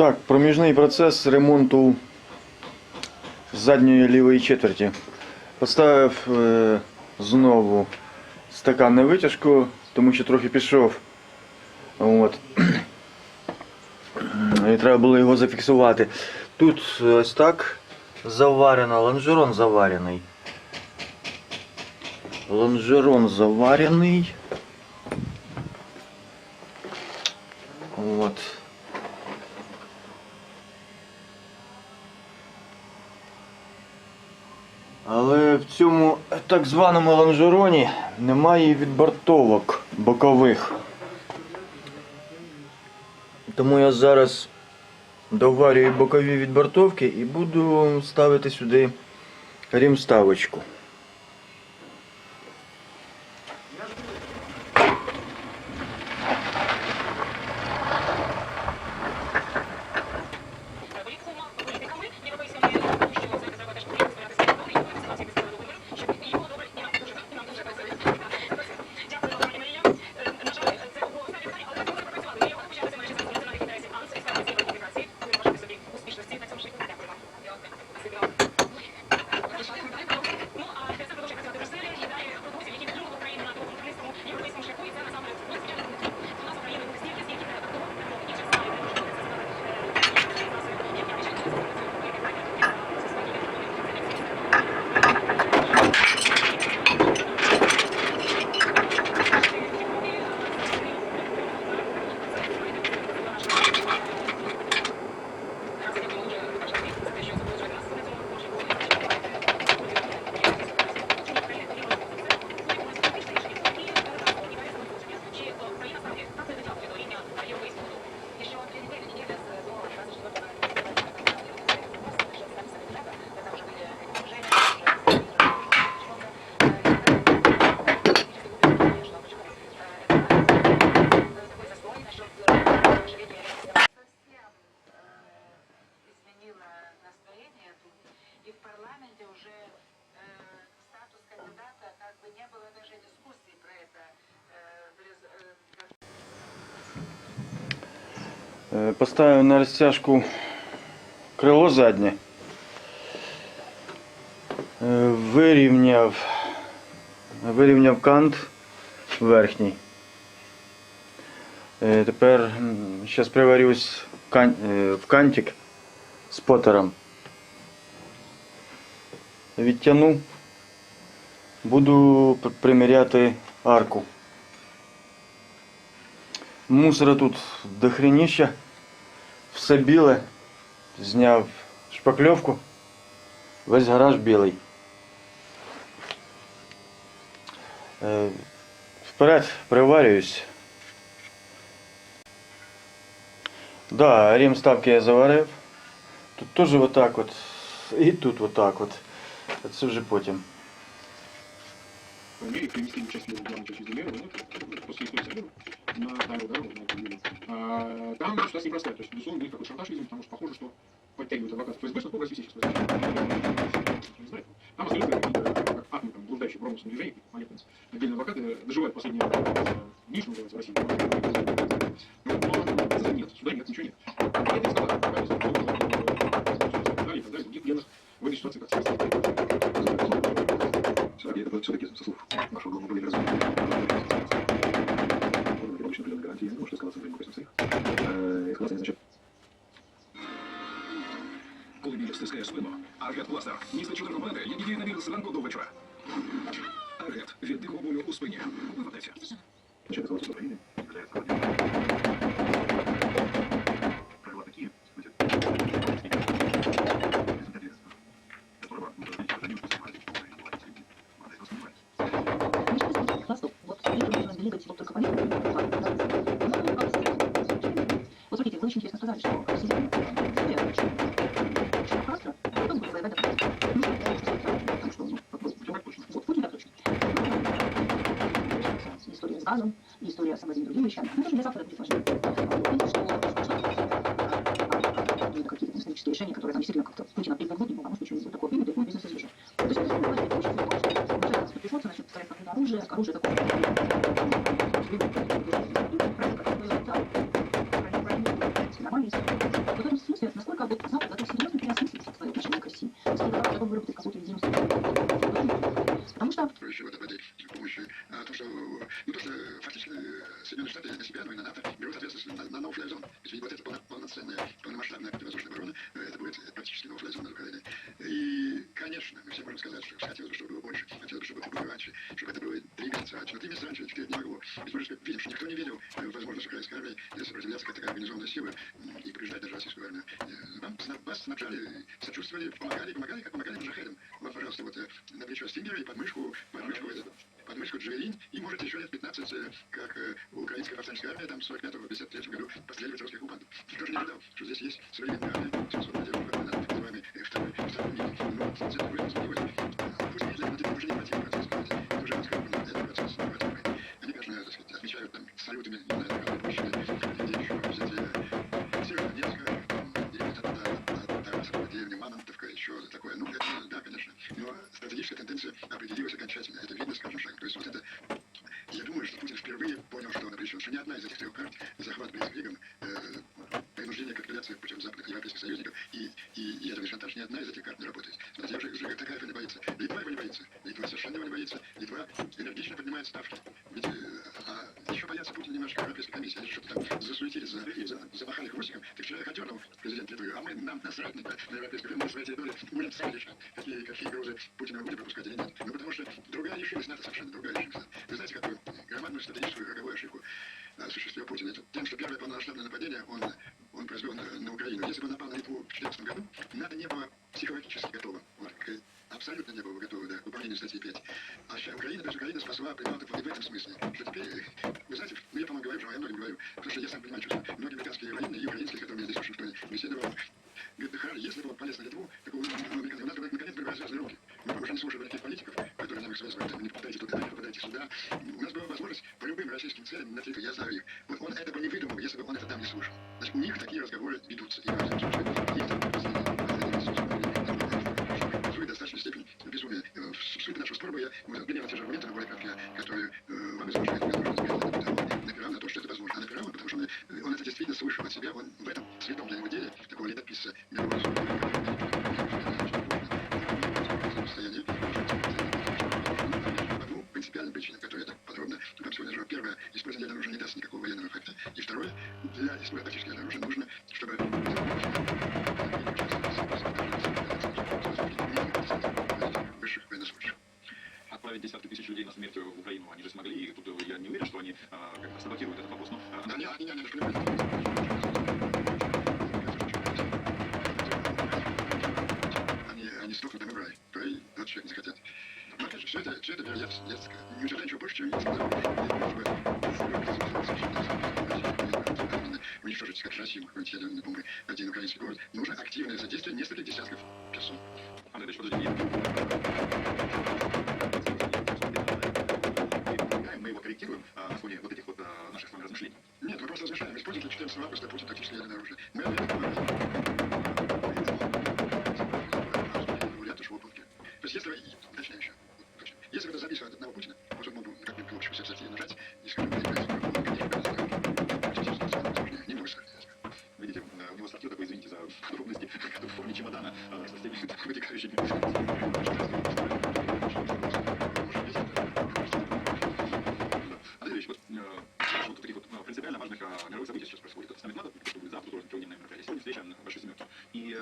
Так, проміжний процес ремонту задньої лівої четверті. Поставив е, знову стакан на витяжку, тому що трохи пішов. От. І треба було його зафіксувати. Тут ось так заварено, лонжерон заварений. Лонжерон заварений. От. Але в цьому так званому лонжероні немає відбортовок бокових. Тому я зараз доварюю бокові відбортовки і буду ставити сюди рімставочку. Поставив на розтяжку крило заднє. Е, Вирівняв, вирівняв кант верхній. Е, Тепер зараз приварюсь в, кан, е, в кантик з потером. Відтягну. Буду пр- приміряти арку. Мусора тут дохреніща. Все біле. Зняв шпакльовку. Весь гараж білий. Е, Вперед приварююсь. Да, рім ставки я заварив. Тут теж отак от. І тут отак от. А Це вже потім. мере перенесли участие на вторую дорогу, на эту улицу. А, Там ситуация непростая, то есть, безусловно, будет какой-то шантаж, видимо, потому что похоже, что подтягивают адвокат ФСБ, что в России сейчас происходит. Там абсолютно какие-то, как атомы, там, блуждающие в бронзовом движении, молитвенцы. Отдельные адвокаты доживают последние э, дни, что называется, в России. Ну, но суда нет, ничего нет. Это не знаю, Эскалация не означает Коли біля стискає спину, Аргет Пластер. Містить чотири компоненти, які діють на біль зранку до вечора. Аргет від тихого болю у спині. Вивертайся. означает эскалацию Украины. Вы сопротивляться как такая организованная сила и побеждать даже российскую армию. Э, сна- вас снабжали, сочувствовали, помогали, помогали, как помогали мужахедам. Вот, пожалуйста, вот э, на плечо Стингера и подмышку, подмышку, этот, подмышку Джавелин, и можете еще лет 15, э, как э, украинская повстанческая армия, там, с 45-53 году, последовать русских оккупантов. Никто же не ожидал, что здесь есть современная армия, 700 лет назад, так называемый э, второй, второй мир. Но с 1988 Пусть медленно, но теперь уже не против процесс, это уже раскрыт, это процесс, не Salut, Они же что-то там засуетились, за, за, замахали хвостиком. Так вчера Хотенов, президент Литвы, а мы нам насрать на, на европейскую мы свои территории будем сами решать, какие, какие грузы Путина будем пропускать или нет. Ну, потому что другая решимость НАТО совершенно другая решимость. Вы знаете, какую громадную стратегическую роковую ошибку осуществил Путин? Это тем, что первое полномасштабное нападение он, он произвел на, на Украину. Если бы он напал на Литву в 2014 году, НАТО не было психологически готово. Вот, к- абсолютно не было готово да, к выполнению статьи 5. А сейчас Украина, то есть Украина спасла Прибалтику и в этом смысле. Что теперь, э, вы знаете, ну я, по-моему, говорю, уже, я многим говорю, потому что себя. Он в этом святом для него деле, такого летописца мирового состоянии, по двум принципиальным причинам, которые я так подробно вам сегодня назвал. Первое, использование оружия не даст никакого военного эффекта. И второе, для использования тактического оружия нужно, чтобы высших военнослужащих. Отправить десятки тысяч людей на смерть в Украину они же смогли, и тут э, я не уверен, что они а, как-то саботируют этот вопрос, но а, Да, не, они, не, они Как Россию, какой-нибудь ядерной бомбой один украинский город, нужно активное содействие нескольких десятков персон. Я- Мы его корректируем. а, на фоне вот этих вот а, наших с вами размышлений. Нет, мы просто размышляем. Используем ли 14 августа Путин тактическое ядерное оружие. Принципиально важных мировых событий сейчас происходит. Саммит НАТО, будет завтра, тоже трехдневное мероприятие. Сегодня встреча на Большой Семерки. И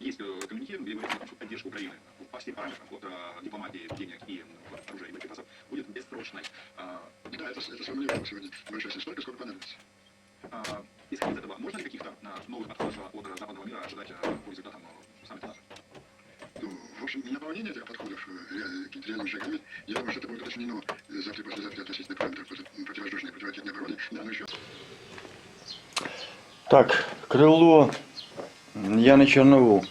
есть э, коммунике, где говорится что поддержка Украины по всем параметрам, от э, дипломатии, денег и оружия и боеприпасов, будет бессрочной. А, Да, это, это сформулировано сегодня. Большая Так, крило я не чорнову.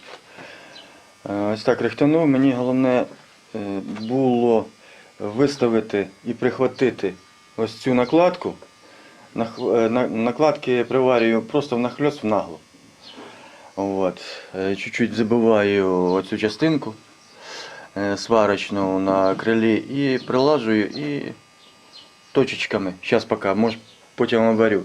Е, Ось так рихтанув. Мені головне е, було виставити і прихватити ось цю накладку. Е, на- Накладки приварюю просто в нахльост в нагло. От. Чуть-чуть забиваю оцю частинку сварочну на крилі і прилажую і точечками. Зараз поки, може потім обварю.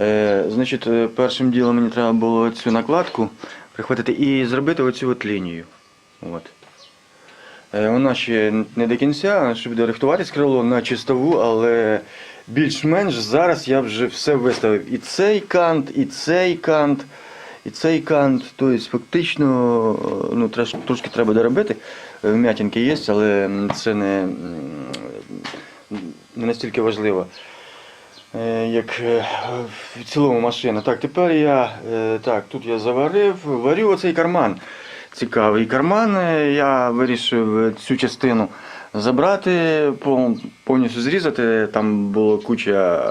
Е, значить, е, першим ділом мені треба було цю накладку прихватити і зробити оцю от лінію. От. Е, вона ще не до кінця, ще буде рихтуватись крило на чистову, але більш-менш зараз я вже все виставив. І цей кант, і цей кант, і цей кант. Тобто фактично е, ну, трошки треба доробити. Е, Вм'ятинки є, але це не, не настільки важливо. Е, як е, в цілому машина. Так, тепер я е, так, тут я заварив, варю оцей карман. Цікавий карман. Я вирішив цю частину забрати, повністю зрізати. Там було куча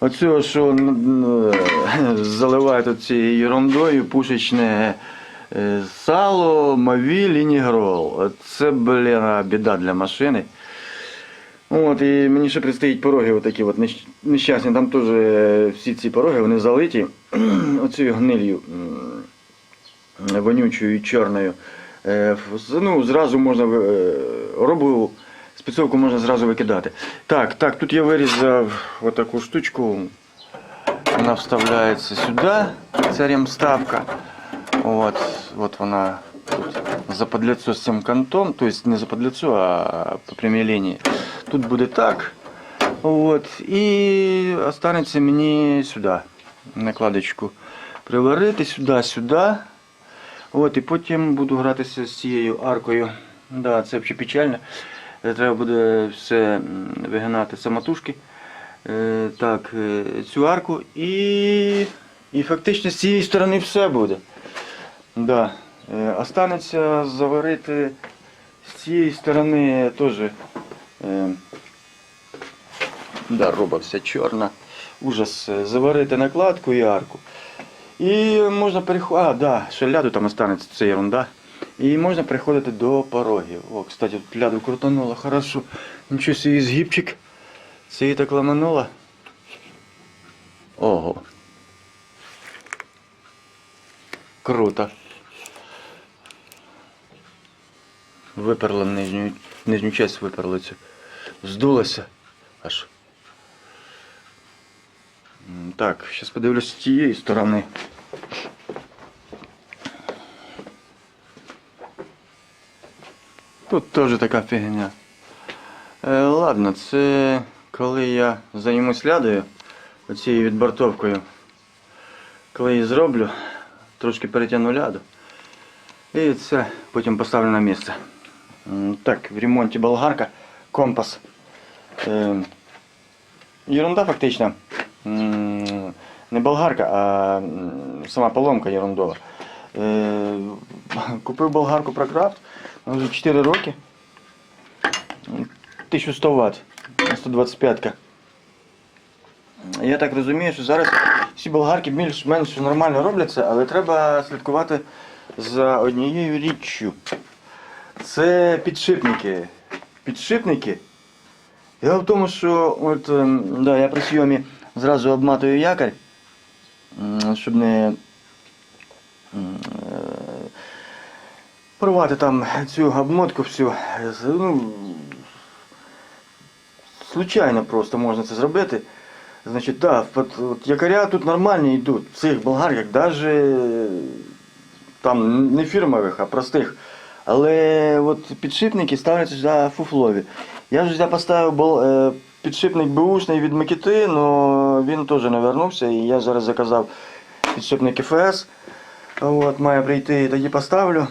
оцього, що заливають оцією ерундою пушечне сало, мавіль і нігрол. Це, блін, біда для машини. От, і мені ще предстоїть пороги отакі от нещасні. Там теж е, всі ці пороги вони залиті оцією гнилью вонючою і чорною. Е, Ну, зразу можна е, робу спецовку можна зразу викидати. Так, так, тут я вирізав отаку штучку. Вона вставляється сюди, це ремставка. От, от вона тут заподлицо з цим кантом, тобто не заподлицо, а по лінії. Тут буде так. От, і останеться мені сюди накладочку приварити сюди, сюди. От, і потім буду гратися з цією аркою. Да, це взагалі печально. Е, Треба буде все вигинати самотужки. Е, так, е, цю арку і, і фактично з цієї сторони все буде. Да. Е, Останеться заварити з цієї сторони теж. Е, да, роба вся чорна. Ужас. Е, Заварити накладку і арку. І можна переходити. А, да, ще ляду там останеться, це ерунда. І можна переходити до порогів. О, кстати, тут ляду крутануло, хорошо. Нічого собі згибчик. Це її так ламануло. Ого. Круто. Виперла нижню, нижню часть виперла цю. Здулося. Аж. Так, зараз подивлюсь з тієї сторони. Тут теж така фігня. Е, ладно, це коли я займусь лядою, оцією відбортовкою. Коли її зроблю, трошки перетягну ляду. І це потім поставлю на місце. Так, в ремонті болгарка, компас. Е, ерунда фактично. Не болгарка, а сама поломка ерундова. Е, Купив болгарку вона вже 4 роки. 1100 Вт, 125. Я так розумію, що зараз всі болгарки більш-менш нормально робляться, але треба слідкувати за однією річчю. Це підшипники. Підшипники. Дело в тому, що от, ем, да, я при сйомі зразу обматую якорь, щоб не е, порвати там цю обмотку всю. Ну, случайно просто можна це зробити. Значить, да, от, от якоря тут нормальні йдуть, в цих болгарках, навіть там не фірмових, а простих. Але от підшипники ставляться сюди фуфлові. Я вже сюди поставив е, підшипник бушний від Микити, але він теж не вернувся. І я зараз заказав підшипник ФС. От, має прийти і тоді поставлю.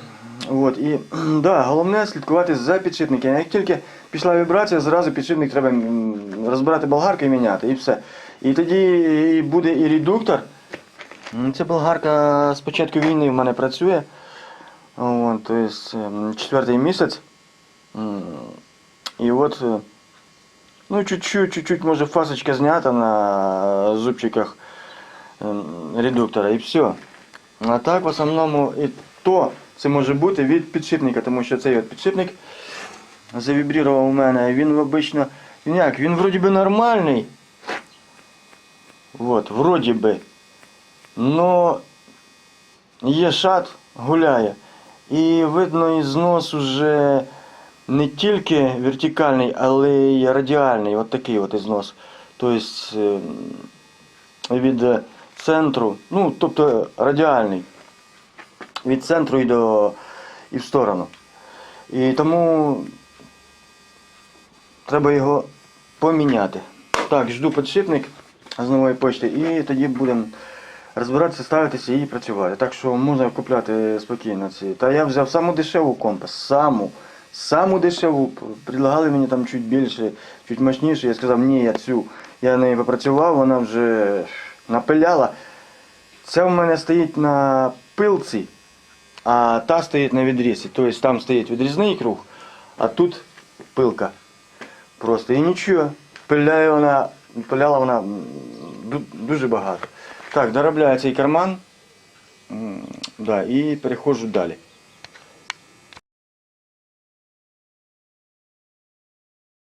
От, і да, головне слідкувати за підшипниками. Як тільки пішла вібрація, зразу підшипник треба розбирати болгарку і міняти. І все. І тоді і буде і редуктор. Ця болгарка з початку війни в мене працює. От, то есть, ем, четвертий місяць. М, І от, е, ну, чуть-чуть, чуть-чуть, може, фасочка знята на зубчиках ем, редуктора і все. А так, в основному, і то це може бути від підшипника, тому що цей от підшипник завібрував у мене. Він обично, він як, він вроді би нормальний. Вот, вроді би. Но є шат, гуляє. І видно із знос уже не тільки вертикальний, але й радіальний. От такий от ізнос. Тобто е, від центру, ну, тобто радіальний. Від центру і до і в сторону. І тому треба його поміняти. Так, жду підшипник з нової почти і тоді будемо розбиратися, ставитися і працювати. Так що можна купляти спокійно ці. Та я взяв саму дешеву компас, саму, саму дешеву, предлагали мені там чуть більше, чуть мощніше. Я сказав, ні, я цю. Я нею попрацював, вона вже напиляла. Це в мене стоїть на пилці, а та стоїть на відрізі. Тобто там стоїть відрізний круг, а тут пилка. Просто і нічого. Пиляє вона, пиляла вона дуже багато. Так, доробляю цей карман. Да, і переходжу далі.